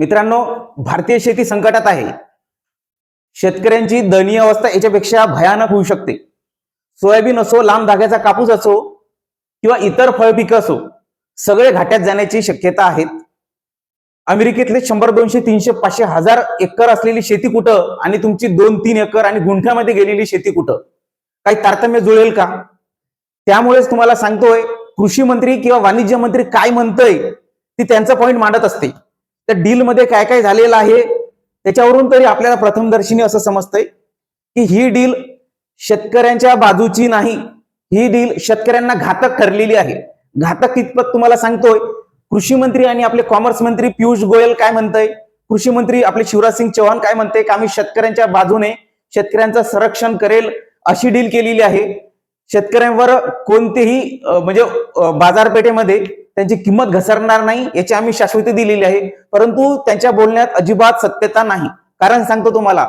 मित्रांनो भारतीय शेती संकटात आहे. शेतकऱ्यांची दयनीय अवस्था याच्यापेक्षा भयानक होऊ शकते. सोयाबीन असो लांब धाग्याचा कापूस असो किंवा इतर फळपिकं असो सगळे घाट्यात जाण्याची शक्यता आहेत. अमेरिकेतले शंभर दोनशे तीनशे पाचशे हजार एकर असलेली शेती कुठं आणि तुमची दोन तीन एकर आणि गुंठ्यामध्ये गेलेली शेती कुठं? काही तारतम्य जुळेल का? त्यामुळेच तुम्हाला सांगतोय कृषी मंत्री किंवा वाणिज्य मंत्री काय म्हणतंय ती त्यांचं पॉईंट मांडत असते. त्या डीलमध्ये काय काय झालेलं आहे त्याच्यावरून तरी आपल्याला प्रथमदर्शनी असं समजतंय की ही डील शेतकऱ्यांच्या बाजूची नाही ही डील शेतकऱ्यांना घातक ठरलेली आहे. घातक कितपत तुम्हाला सांगतोय कृषी मंत्री आणि आपले कॉमर्स मंत्री पियुष गोयल काय म्हणतंय कृषी मंत्री आपले शिवराज सिंग चौहान काय म्हणते की आम्ही शेतकऱ्यांच्या बाजूने शेतकऱ्यांचं संरक्षण करेल अशी डील केलेली आहे. शेतकऱ्यांवर कोणतेही म्हणजे बाजारपेठेमध्ये त्यांची किंमत घसरणार नाही याची आम्ही शाश्वती दिलेली आहे. परंतु त्यांच्या बोलण्यात अजिबात सत्यता नाही. कारण सांगतो तुम्हाला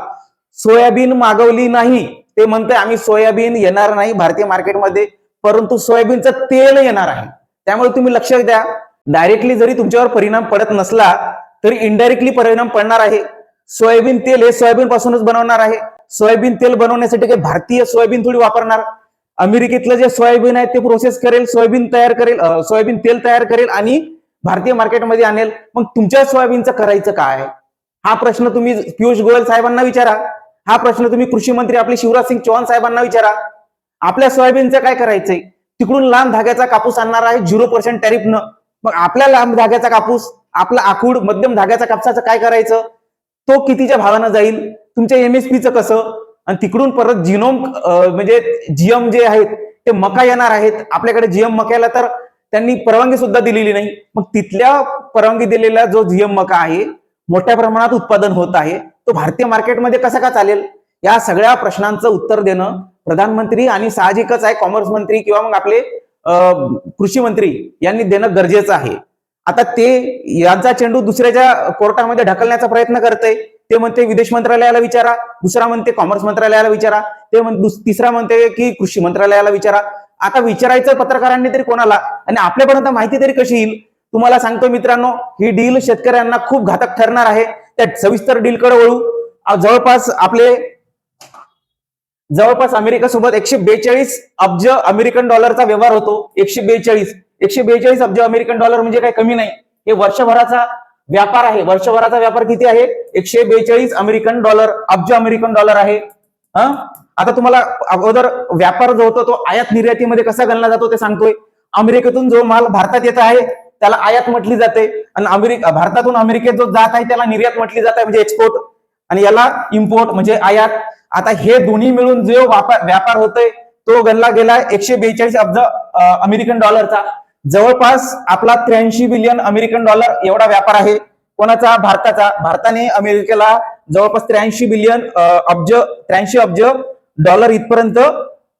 सोयाबीन मागवली नाही ते म्हणते आम्ही सोयाबीन येणार नाही भारतीय मार्केटमध्ये परंतु सोयाबीनचं तेल येणार आहे. त्यामुळे तुम्ही लक्ष द्या. डायरेक्टली जरी तुमच्यावर परिणाम पडत नसला तरी इनडायरेक्टली परिणाम पडणार आहे. सोयाबीन तेल हे सोयाबीन पासूनच बनवणार आहे. सोयाबीन तेल बनवण्यासाठी काही भारतीय सोयाबीन थोडी वापरणार. अमेरिकेतलं जे सोयाबीन आहे ते प्रोसेस करेल सोयाबीन तयार करेल सोयाबीन तेल तयार करेल आणि भारतीय मार्केटमध्ये आणेल. मग तुमच्या सोयाबीनचं करायचं काय हा प्रश्न तुम्ही पियुष गोयल साहेबांना विचारा. हा प्रश्न तुम्ही कृषी मंत्री आपले शिवराज सिंग चौहान साहेबांना विचारा. आपल्या सोयाबीनचं काय करायचंय? तिकडून लांब धाग्याचा कापूस आणणार आहे झिरो पर्सेंट टॅरिफनं मग आपल्या लांब धाग्याचा कापूस आपला आखूड मध्यम धाग्याचा कापसाचं काय करायचं? तो कितीच्या भावानं जाईल? तुमच्या एमएसपीचं कसं? आणि तिकडून परत जिनोम म्हणजे जीएम जे आहेत ते मका येणार आहेत. आपल्याकडे जीएम मक्याला तर त्यांनी परवानगी सुद्धा दिलेली नाही. मग तिथल्या परवानगी दिलेला जो जीएम मका आहे मोठ्या प्रमाणात उत्पादन होत आहे तो भारतीय मार्केटमध्ये कसा का चालेल? या सगळ्या प्रश्नांचं उत्तर देणं प्रधानमंत्री आणि साहजिकच आहे कॉमर्स मंत्री किंवा मग आपले कृषी मंत्री यांनी देणं गरजेचं आहे. आता ते यांचा चेंडू दुसऱ्याच्या कोर्टामध्ये ढकलण्याचा प्रयत्न करते ते म्हणते विदेश मंत्रालयाला विचारा दुसरा म्हणते कॉमर्स मंत्रालयाला विचारा ते म्हण तिसरा म्हणते की कृषी मंत्रालयाला विचारा. आता विचारायचं पत्रकारांनी तरी कोणाला? आणि आपल्यापर्यंत माहिती तरी कशी येईल? तुम्हाला सांगतो मित्रांनो ही डील शेतकऱ्यांना खूप घातक ठरणार आहे. त्या सविस्तर डीलकडे वळू. जवळपास आपले जवळपास अमेरिकेसोबत एकशे बेचाळीस अब्ज अमेरिकन डॉलरचा व्यवहार होतो. एकशे बेचाळीस. एकशे बेचाळीस अब्ज अमेरिकन डॉलर म्हणजे काही कमी नाही. हे वर्षभराचा व्यापार आहे. वर्षभराचा व्यापार किती आहे? एकशे बेचाळीस अमेरिकन डॉलर अब्ज अमेरिकन डॉलर आहे. आता तुम्हाला अगोदर व्यापार जो होतो तो आयात निर्यातीमध्ये कसा गणला जातो ते सांगतोय. अमेरिकेतून जो माल भारतात येत आहे त्याला आयात म्हटली जाते. आणि अमेरिका भारतातून अमेरिकेत जो जात आहे त्याला निर्यात म्हटली जाते म्हणजे एक्सपोर्ट आणि याला इम्पोर्ट म्हणजे आयात. आता हे दोन्ही मिळून जो व्यापार व्यापार होतोय तो गणला गेला एकशे बेचाळीस अब्ज अमेरिकन डॉलरचा. जवळपास आपला त्र्याऐंशी बिलियन अमेरिकन डॉलर एवढा व्यापार आहे. कोणाचा? भारताचा. भारताने अमेरिकेला जवळपास त्र्याऐंशी बिलियन अब्ज त्र्याऐंशी अब्ज डॉलर इथपर्यंत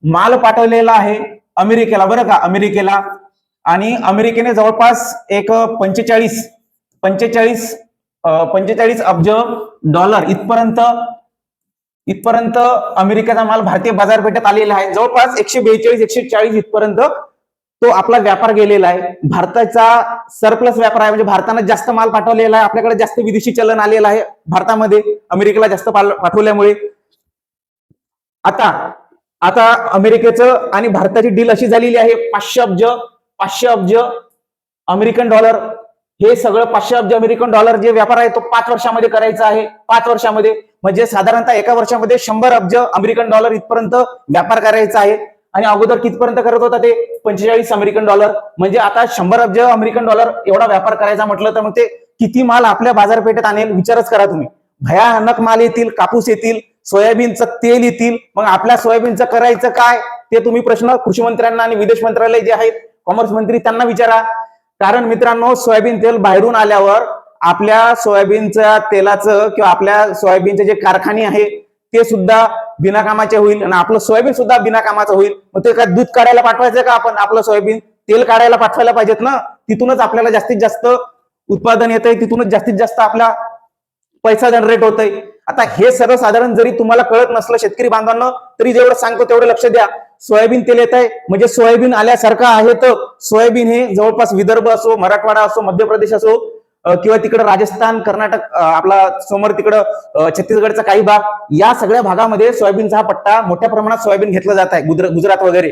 माल पाठवलेला आहे अमेरिकेला. बरं का? अमेरिकेला. आणि अमेरिकेने जवळपास एक पंचेचाळीस पंचेचाळीस पंचेचाळीस अब्ज डॉलर इथपर्यंत इथपर्यंत अमेरिकेचा माल भारतीय बाजारपेठेत आलेला आहे. जवळपास एकशे बेचाळीस एकशे चाळीस इथपर्यंत तो आपला व्यापार गेलेला आहे. भारताचा सरप्लस व्यापार आहे. म्हणजे भारतानं जास्त माल पाठवलेला आहे. आपल्याकडे जास्त विदेशी चलन आलेलं आहे. भारतामध्ये अमेरिकेला जास्त पाठवल्यामुळे. आता आता अमेरिकेचं आणि भारताची डील अशी झालेली आहे. पाचशे अब्ज पाचशे अब्ज अमेरिकन डॉलर हे सगळं पाचशे अब्ज अमेरिकन डॉलर जे व्यापार आहे तो पाच वर्षामध्ये करायचा आहे. पाच वर्षामध्ये. म्हणजे साधारणतः एका वर्षामध्ये शंभर अब्ज अमेरिकन डॉलर इथपर्यंत व्यापार करायचा आहे. आणि अगोदर कितपर्यंत करत होता ते? पंचेचाळीस अमेरिकन डॉलर म्हणजे आता शंभर अब्ज अमेरिकन डॉलर एवढा व्यापार करायचा म्हटलं तर मग ते किती माल आपल्या बाजारपेठेत आणेल? विचारच करा तुम्ही. भयानक माल येतील कापूस येतील सोयाबीनचं तेल येतील. मग आपल्या सोयाबीनचं करायचं काय? ते तुम्ही प्रश्न कृषी मंत्र्यांना आणि विदेश मंत्रालय जे आहेत कॉमर्स मंत्री त्यांना विचारा. कारण मित्रांनो सोयाबीन तेल बाहेरून आल्यावर आपल्या सोयाबीनच्या तेलाचं किंवा आपल्या सोयाबीनचे जे कारखाने आहे ते सुद्धा बिनाकामाचे होईल आणि आपलं सोयाबीन सुद्धा बिनाकामाचं होईल. मग ते काय दूध काढायला पाठवायचं का आपण? आपलं सोयाबीन तेल काढायला पाठवायला पाहिजेत ना? तिथूनच आपल्याला जास्तीत जास्त उत्पादन येत आहे तिथूनच जास्तीत जास्त आपला पैसा जनरेट होतोय. आता हे सर्वसाधारण जरी तुम्हाला कळत नसलं शेतकरी बांधवांना तरी जेवढं सांगतो तेवढं लक्ष द्या. सोयाबीन तेल येत आहे म्हणजे सोयाबीन आल्यासारखं आहे तर सोयाबीन हे जवळपास विदर्भ असो मराठवाडा असो मध्य प्रदेश असो किंवा तिकडं राजस्थान कर्नाटक आपला समोर तिकडं छत्तीसगडचा काही भाग या सगळ्या भागामध्ये सोयाबीनचा हा पट्टा मोठ्या प्रमाणात सोयाबीन घेतला जात आहे गुजर- गुजरात वगैरे.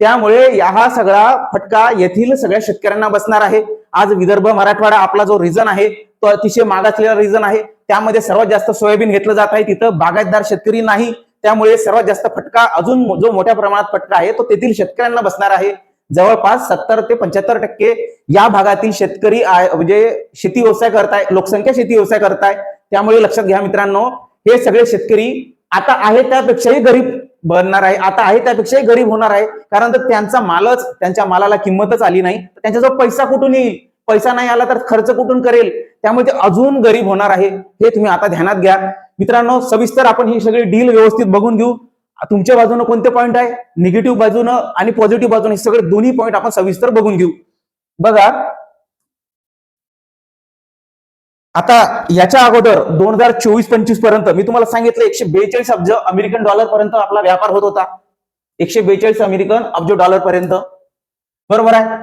त्यामुळे या हा सगळा फटका येथील सगळ्या शेतकऱ्यांना बसणार आहे. आज विदर्भ मराठवाडा आपला जो रिजन आहे तो अतिशय मागासलेला रिजन आहे. त्यामध्ये सर्वात जास्त सोयाबीन घेतलं जात आहे तिथं बागायतदार शेतकरी नाही. त्यामुळे सर्वात जास्त फटका अजून जो मोठ्या प्रमाणात फटका आहे तो तेथील शेतकऱ्यांना बसणार आहे. जवळपास सत्तर ते पंच्याहत्तर टक्के या भागातील शेतकरी म्हणजे शेती व्यवसाय करताय लोकसंख्या शेती व्यवसाय करताय. त्यामुळे लक्षात घ्या मित्रांनो हे सगळे शेतकरी आता आहे त्यापेक्षाही गरीब बनणार आहे आता आहे त्यापेक्षाही गरीब होणार आहे. कारण तर त्यांचा मालच त्यांच्या मालाला किंमतच आली नाही. तर त्यांच्याजवळ पैसा कुठून येईल? पैसा नाही आला तर खर्च कुठून करेल? त्यामुळे ते अजून गरीब होणार आहे. हे तुम्ही आता ध्यानात घ्या. मित्रांनो सविस्तर आपण ही सगळी डील व्यवस्थित बघून घेऊ. तुमच्या बाजूनं कोणते पॉईंट आहे? निगेटिव्ह बाजूनं आणि पॉझिटिव्ह बाजूने हे सगळे दोन्ही पॉईंट आपण सविस्तर बघून घेऊ. बघा. आता याच्या अगोदर दोन हजार चोवीस पंचवीसपर्यंत मी तुम्हाला सांगितलं एकशे बेचाळीस अब्ज अमेरिकन डॉलर पर्यंत आपला व्यापार होत होता. एकशे बेचाळीस अमेरिकन अब्ज डॉलर पर्यंत. बरोबर आहे?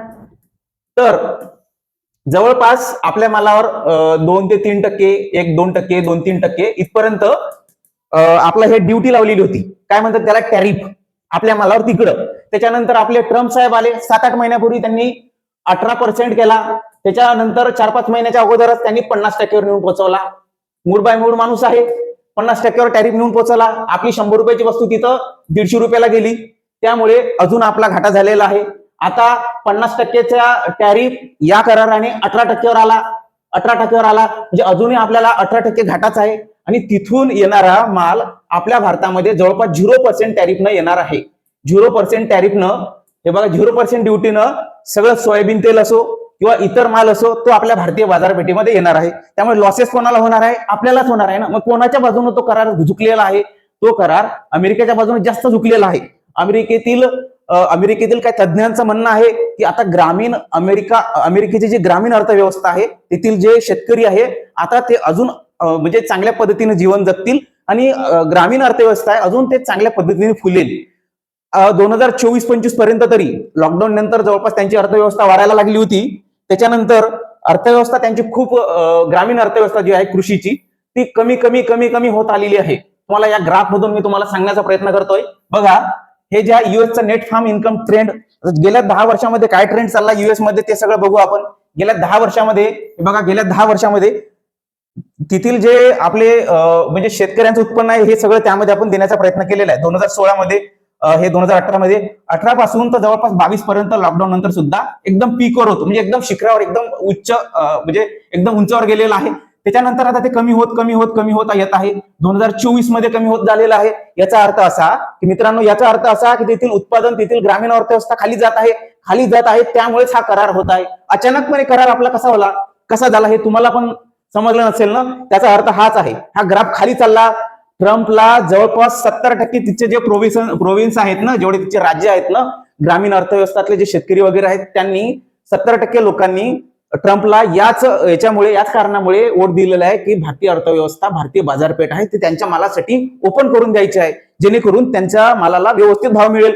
तर जवळपास आपल्या मालावर दोन ते तीन टक्के एक दोन टक्के दोन तीन टक्के इथपर्यंत आपलं हे ड्युटी लावलेली होती. काय म्हणतात त्याला? टॅरिफ आपल्या मालावर तिकडं. त्याच्यानंतर आपले ट्रम्प साहेब आले. सात आठ महिन्यापूर्वी त्यांनी अठरा पर्सेंट केला. त्याच्यानंतर चार पाच महिन्याच्या अगोदरच त्यांनी पन्नास टक्क्यावर नेऊन पोहोचवला. मूळ बाय मूळ माणूस आहे. पन्नास टक्क्यावर टॅरिफ नेऊन पोहोचवला आपली शंभर रुपयाची वस्तू तिथं दीडशे रुपयाला गेली. त्यामुळे अजून आपला घाटा झालेला आहे. आता पन्नास टक्केचा टॅरिफ या कराराने अठरा टक्क्यावर आला. अठरा टक्क्यावर आला. म्हणजे अजूनही आपल्याला अठरा टक्के घाटाच आहे. आणि तिथून येणारा माल आपल्या भारतामध्ये जवळपास झिरो पर्सेंट टॅरिफनं येणार आहे. झिरो पर्सेंट टॅरिफनं हे बघा झिरो पर्सेंट ड्युटीनं सगळं सोयाबीन तेल असो किंवा इतर माल असो तो आपल्या भारतीय बाजारपेठेमध्ये येणार आहे. त्यामुळे लॉसेस कोणाला होणार आहे? आपल्यालाच होणार आहे ना. मग कोणाच्या बाजूने तो करार झुकलेला आहे? तो करार अमेरिकेच्या बाजूने जास्त झुकलेला आहे. अमेरिकेतील अमेरिकेतील काही तज्ज्ञांचं म्हणणं आहे की आता ग्रामीण अमेरिका अमेरिकेची जी ग्रामीण अर्थव्यवस्था आहे तेथील जे शेतकरी आहे आता ते अजून म्हणजे चांगल्या पद्धतीने जीवन जगतील आणि ग्रामीण अर्थव्यवस्था आहे अजून ते चांगल्या पद्धतीने फुलेल. दोन हजार चोवीस पंचवीसपर्यंत तरी लॉकडाऊन नंतर जवळपास त्यांची अर्थव्यवस्था वाढायला लागली होती. त्याच्यानंतर अर्थव्यवस्था त्यांची खूप ग्रामीण अर्थव्यवस्था जी आहे कृषीची ती कमी कमी कमी कमी होत आलेली आहे. तुम्हाला या ग्राफ मधून मी तुम्हाला सांगण्याचा प्रयत्न करतोय. बघा हे ज्या युएसचा नेट फार्म इन्कम ट्रेंड गेल्या दहा वर्षामध्ये काय ट्रेंड चालला युएसमध्ये ते सगळं बघू आपण. गेल्या दहा वर्षामध्ये बघा गेल्या दहा वर्षामध्ये तेथील जे आपले म्हणजे शेतकऱ्यांचं उत्पन्न आहे हे सगळं त्यामध्ये आपण देण्याचा प्रयत्न केलेला आहे. दोन हजार सोळा मध्ये हे दोन हजार अठरा मध्ये अठरा पासून तर जवळपास बावीस पर्यंत लॉकडाऊन नंतर सुद्धा एकदम पीकवर होतो. म्हणजे एकदम शिखरावर एकदम उच्च म्हणजे एकदम उंचावर गेलेलं आहे. त्याच्यानंतर आता ते कमी होत कमी होत कमी होत येत आहे. दोन हजार चोवीसमध्ये कमी होत झालेला आहे. याचा अर्थ असा की मित्रांनो याचा अर्थ असा की तेथील उत्पादन तेथील ग्रामीण अर्थव्यवस्था खाली जात आहे. खाली जात आहे त्यामुळेच हा करार होत आहे. अचानकपणे करार आपला कसा होला कसा झाला हे तुम्हाला पण समजलं नसेल ना? त्याचा अर्थ हाच आहे. हा ग्राफ खाली चालला. ट्रम्पला जवळपास सत्तर टक्के तिचे जे प्रोविन्स प्रोव्हिन्स आहेत ना जेवढे तिचे राज्य आहेत ना ग्रामीण अर्थव्यवस्थातले जे शेतकरी वगैरे आहेत त्यांनी सत्तर टक्के लोकांनी ट्रम्पला याच याच्यामुळे याच कारणामुळे वोट दिलेला आहे की भारतीय अर्थव्यवस्था भारतीय बाजारपेठ आहे ती त्यांच्या मालासाठी ओपन करून द्यायची आहे जेणेकरून त्यांच्या मालाला व्यवस्थित भाव मिळेल.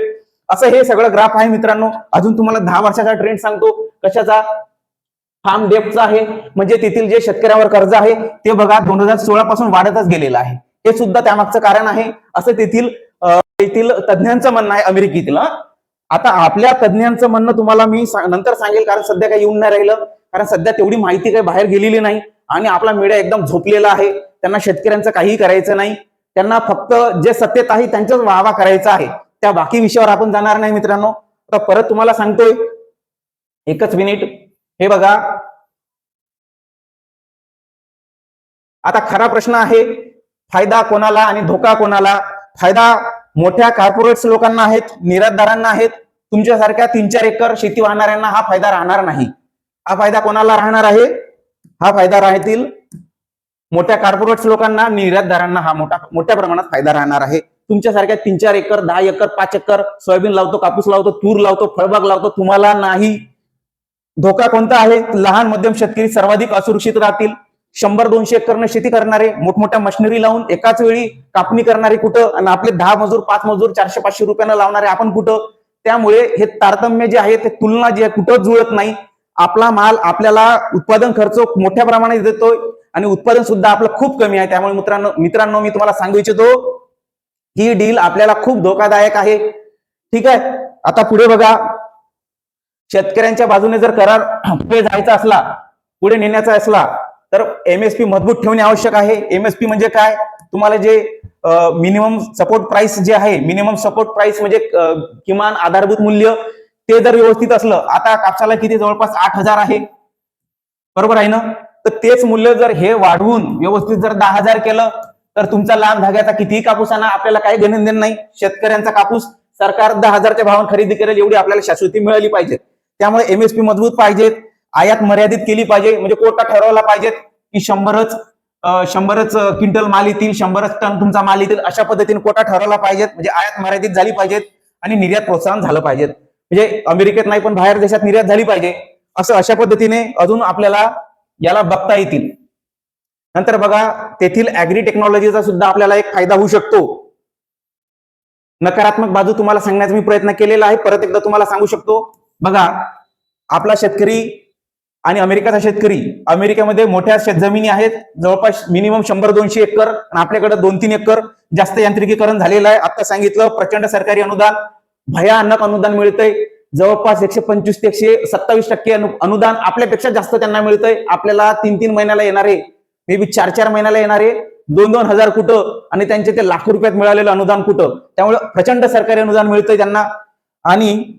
असं हे सगळं ग्राफ आहे मित्रांनो. अजून तुम्हाला दहा वर्षाचा ट्रेंड सांगतो. कशाचा? फार्म डेप्टचा आहे. म्हणजे तेथील जे शेतकऱ्यावर कर्ज आहे ते बघा दोन हजार सोळा पासून वाढतच गेलेलं आहे. हे सुद्धा त्यामागचं कारण आहे. असं तेथील तेथील तज्ज्ञांचं म्हणणं आहे अमेरिकेतील आता आपल्या तज्ज्ञांचं म्हणणं तुम्हाला मी नंतर सांगेल कारण सध्या काही येऊन नाही राहिलं. कारण सध्या तेवढी माहिती काही बाहेर गेलेली नाही. आणि आपला मीडिया एकदम झोपलेला आहे. त्यांना शेतकऱ्यांचं काहीही करायचं नाही. त्यांना फक्त जे सत्तेत आहे त्यांच्याच वाहवा करायचा आहे. त्या बाकी विषयावर आपण जाणार नाही मित्रांनो. आता परत तुम्हाला सांगतोय. एकच मिनिट हे बघा. आता खरा प्रश्न आहे फायदा कोणाला आणि धोका कोणाला? फायदा मोठ्या कॉर्पोरेट्स लोकांना आहेत निर्यातदारांना आहेत. तुमच्यासारख्या तीन चार एकर शेती वाहणाऱ्यांना हा फायदा राहणार नाही. हा फायदा कोणाला राहणार आहे? हा फायदा राहतील मोठ्या कॉर्पोरेट्स लोकांना निर्यातदारांना हा मोठा मोठ्या प्रमाणात फायदा राहणार आहे. तुमच्यासारख्या तीन चार एकर दहा एकर पाच एकर सोयाबीन लावतो कापूस लावतो तूर लावतो फळबाग लावतो तुम्हाला नाही. धोका कोणता आहे? लहान मध्यम शेतकरी सर्वाधिक असुरक्षित राहतील. शंभर दोनशे एकरनं शेती करणारे मोठमोठ्या मशिनरी लावून एकाच वेळी कापणी करणारे कुठं? आणि आपले दहा मजूर पाच मजूर चारशे पाचशे रुपयानं लावणारे आपण कुठं? त्यामुळे हे तारतम्य जे आहे ते तुलना जी आहे कुठं जुळत नाही. आपला माल आपल्याला उत्पादन खर्च मोठ्या प्रमाणात देतोय आणि उत्पादन सुद्धा आपलं खूप कमी आहे. त्यामुळे मित्रांनो मित्रांनो मी तुम्हाला सांगू इच्छितो ही डील आपल्याला खूप धोकादायक आहे. ठीक आहे? आता पुढे बघा. शेतकऱ्यांच्या बाजूने जर करार पुढे जायचा असला पुढे नेण्याचा असला तर एमएसपी मजबूत ठेवणे आवश्यक आहे. एमएसपी म्हणजे काय? तुम्हाला जे मिनिमम सपोर्ट प्राइस जे आहे मिनिमम सपोर्ट प्राइस म्हणजे किमान आधारभूत मूल्य ते जर व्यवस्थित असलं आता कापसाला किती? जवळपास आठ हजार आहे. बरोबर आहे ना? तर तेच मूल्य जर हे वाढवून व्यवस्थित जर दहा हजार केलं तर तुमचा लांब धाग्याचा कितीही कापूस आणा आपल्याला काही घेणं देणं नाही. शेतकऱ्यांचा कापूस सरकार दहा हजारच्या भावान खरेदी करेल एवढी आपल्याला शाश्वती मिळाली पाहिजे. त्यामुळे एमएसपी मजबूत पाहिजेत आयात मर्यादित केली पाहिजे म्हणजे कोटा ठरवला पाहिजेत की शंभरच शंभरच क्विंटल माल येतील शंभरच टन तुमचा माल येतील अशा पद्धतीने कोटा ठरवला पाहिजेत म्हणजे आयात मर्यादित झाली पाहिजेत आणि निर्यात प्रोत्साहन झालं पाहिजेत म्हणजे अमेरिकेत नाही पण बाहेर देशात निर्यात झाली पाहिजे असं अशा पद्धतीने अजून आपल्याला याला बघता येतील. नंतर बघा तेथील अॅग्री टेक्नॉलॉजीचा सुद्धा आपल्याला एक फायदा होऊ शकतो. नकारात्मक बाजू तुम्हाला सांगण्याचा मी प्रयत्न केलेला आहे परत एकदा तुम्हाला सांगू शकतो. बघा आपला शेतकरी आणि अमेरिकाचा शेतकरी अमेरिकेमध्ये मोठ्या शेतजमिनी आहेत जवळपास मिनिमम शंभर दोनशे एकर आणि आपल्याकडे दोन तीन एकर जास्त यांत्रिकीकरण झालेलं आहे. आता सांगितलं प्रचंड सरकारी अनुदान भयानक अनुदान मिळतंय. जवळपास एकशे पंचवीस ते एकशे सत्तावीस टक्के अनुदान आपल्यापेक्षा जास्त त्यांना मिळतंय. आपल्याला तीन तीन महिन्याला येणारे मे बी चार चार महिन्याला येणारे दोन दोन हजार कुठं आणि त्यांचे ते लाखो रुपयात मिळालेलं अनुदान कुठं? त्यामुळे प्रचंड सरकारी अनुदान मिळतंय त्यांना. आणि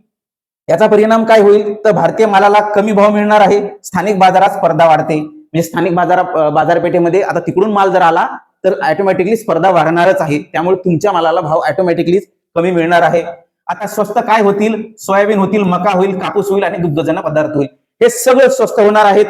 याचा परिणाम काय होईल? तर भारतीय मालाला कमी भाव मिळणार आहे. स्थानिक बाजारात स्पर्धा वाढते. म्हणजे स्थानिक बाजारा बाजारपेठेमध्ये आता तिकडून माल जर आला तर ऑटोमॅटिकली स्पर्धा वाढणारच आहे. त्यामुळे तुमच्या मालाला भाव ऑटोमॅटिकली कमी मिळणार आहे. आता स्वस्त काय होतील? सोयाबीन होतील मका होईल कापूस होईल आणि दुग्धजन्य पदार्थ होईल. हे सगळं स्वस्त होणार आहेत.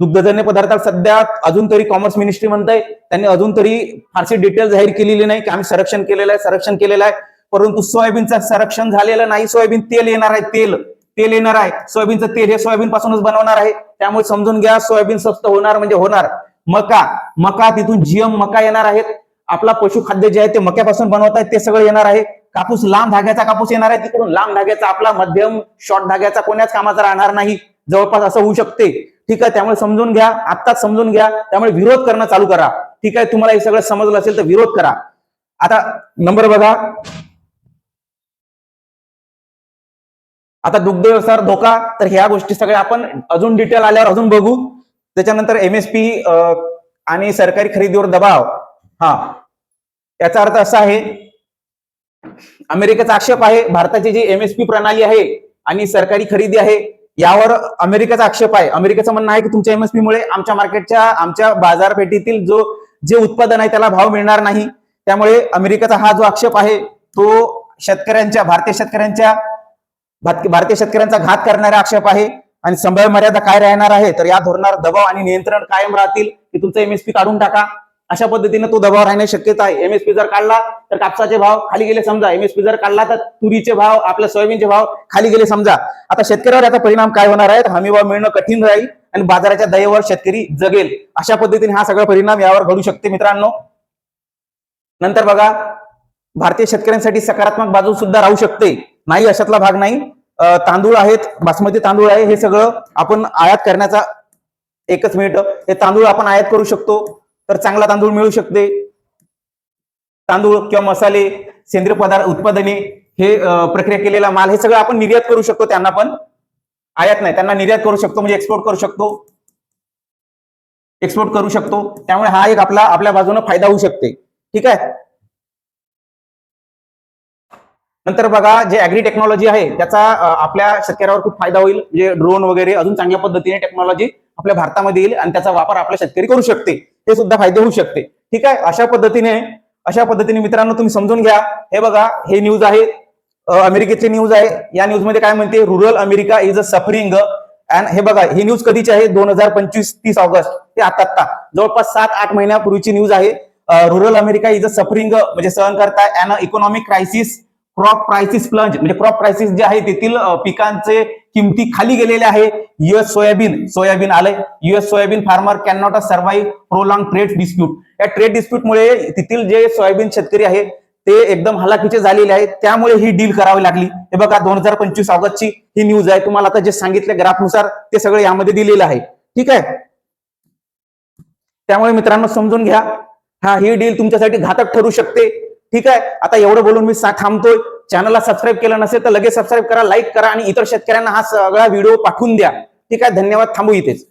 दुग्धजन्य पदार्थात सध्या अजून तरी कॉमर्स मिनिस्ट्री म्हणताय. त्यांनी अजून तरी फारशी डिटेल जाहीर केलेली नाही की आम्ही संरक्षण केलेलं आहे संरक्षण केलेलं आहे. परंतु सोयाबीनचं संरक्षण झालेलं नाही. सोयाबीन तेल येणार आहे तेल. तेल येणार आहे. सोयाबीनचं तेल हे सोयाबीन पासूनच बनवणार आहे. त्यामुळे समजून घ्या सोयाबीन स्वस्त होणार म्हणजे होणार. मका. मका तिथून जीएम मका येणार आहेत. आपला पशुखाद्य जे आहे ते मक्यापासून बनवत आहेत ते सगळं येणार आहे. कापूस लांब धाग्याचा कापूस येणार आहे. तिकडून लांब धाग्याचा आपला मध्यम शॉर्ट धाग्याचा कोण्याच कामाचा राहणार नाही. जवळपास असं होऊ शकते. ठीक आहे त्यामुळे समजून घ्या. आत्ताच समजून घ्या. त्यामुळे विरोध करणं चालू करा. ठीक आहे तुम्हाला हे सगळं समजलं असेल तर विरोध करा. आता नंबर बघा. आता दुग्ध व्यवसायावर धोका तर ह्या गोष्टी सगळ्या आपण अजून डिटेल आल्यावर अजून बघू. त्याच्यानंतर एमएसपी आणि सरकारी खरेदीवर दबाव. हा. याचा अर्थ असा आहे अमेरिकेचा आक्षेप आहे भारताची जी एमएसपी प्रणाली आहे आणि सरकारी खरेदी आहे यावर अमेरिकेचा आक्षेप आहे. अमेरिकेचं म्हणणं आहे की तुमच्या एमएसपी मुळे आमच्या मार्केटच्या आमच्या बाजारपेठेतील जो जे उत्पादन आहे त्याला भाव मिळणार नाही. त्यामुळे अमेरिकेचा हा जो आक्षेप आहे तो शेतकऱ्यांच्या भारतीय शेतकऱ्यांच्या भारतीय शेतकऱ्यांचा घात करणारा आक्षेप आहे. आणि संभाव्य मर्यादा काय राहणार आहे? तर या धोरणावर दबाव आणि नियंत्रण कायम राहतील की तुमचं एमएसपी काढून टाका. अशा पद्धतीने तो दबाव राहण्याची शक्यता आहे. एमएसपी जर काढला तर कापसाचे भाव खाली गेले समजा. एमएसपी जर काढला तर तुरीचे भाव आपल्या सोयाबीनचे भाव खाली गेले समजा. आता शेतकऱ्यावर याचा परिणाम काय होणार आहे? हमी भाव मिळणं कठीण राहील आणि बाजाराच्या दयेवर शेतकरी जगेल. अशा पद्धतीने हा सगळा परिणाम यावर घडू शकते मित्रांनो. नंतर बघा भारतीय शेतकऱ्यांसाठी सकारात्मक बाजू सुद्धा राहू शकते. नाही अशातला भाग नाही. तांदूळ आहेत बासमती तांदूळ आहे हे सगळं आपण आयात करण्याचा एकच मिनिट. हे तांदूळ आपण आयात करू शकतो तर चांगला तांदूळ मिळू शकते. तांदूळ किंवा मसाले सेंद्रिय पदार्थ उत्पादने हे प्रक्रिया केलेला माल हे सगळं आपण निर्यात करू शकतो त्यांना पण. आयात नाही त्यांना निर्यात करू शकतो म्हणजे एक्सपोर्ट करू शकतो. एक्सपोर्ट करू शकतो. त्यामुळे हा एक आपला आपल्या बाजूने फायदा होऊ शकते. ठीक आहे? नंतर बघा जे अॅग्री टेक्नॉलॉजी आहे त्याचा आपल्या शेतकऱ्यावर खूप फायदा होईल. म्हणजे ड्रोन वगैरे अजून चांगल्या पद्धतीने टेक्नॉलॉजी आपल्या भारतामध्ये येईल आणि त्याचा वापर आपल्या शेतकरी करू शकते. हे सुद्धा फायदे होऊ शकते. ठीक आहे? अशा पद्धतीने अशा पद्धतीने मित्रांनो तुम्ही समजून घ्या. हे बघा हे न्यूज आहे. अमेरिकेची न्यूज आहे. या न्यूजमध्ये काय म्हणते? Rural America is a suffering and हे बघा ही न्यूज कधीची आहे? दोन हजार पंचवीस तीस ऑगस्ट. ते आता आत्ता जवळपास सात आठ महिन्यापूर्वीची न्यूज आहे. Rural America is a suffering म्हणजे सहन करताय. And economic crisis crop prices plunge म्हणजे क्रॉप प्राइसिस जे आहे तेथील पिकांचे किमती खाली गेलेले आहे. युएस सोयाबीन सोयाबीन आलंय. US soybean farmer can not survive prolong trade dispute या ट्रेड डिस्प्यूटमुळे तेथील जे सोयाबीन शेतकरी आहे ते एकदम हलाखीचे झालेले आहेत. त्यामुळे ही डील करावी लागली. हे बघा दोन हजार पंचवीस ऑगस्टची ही न्यूज आहे. तुम्हाला आता जे सांगितले ग्राफनुसार ते सगळं यामध्ये दिलेलं आहे. ठीक आहे? त्यामुळे मित्रांनो समजून घ्या. हा ही डील तुमच्यासाठी घातक ठरू शकते. ठीक आहे? आता एवढं बोलून मी थांबतोय. चॅनलला सबस्क्राईब केलं नसेल तर लगेच सबस्क्राईब करा लाईक करा आणि इतर शेतकऱ्यांना हा सगळा व्हिडिओ पाठवून द्या. ठीक आहे? धन्यवाद. थांबू इथेच.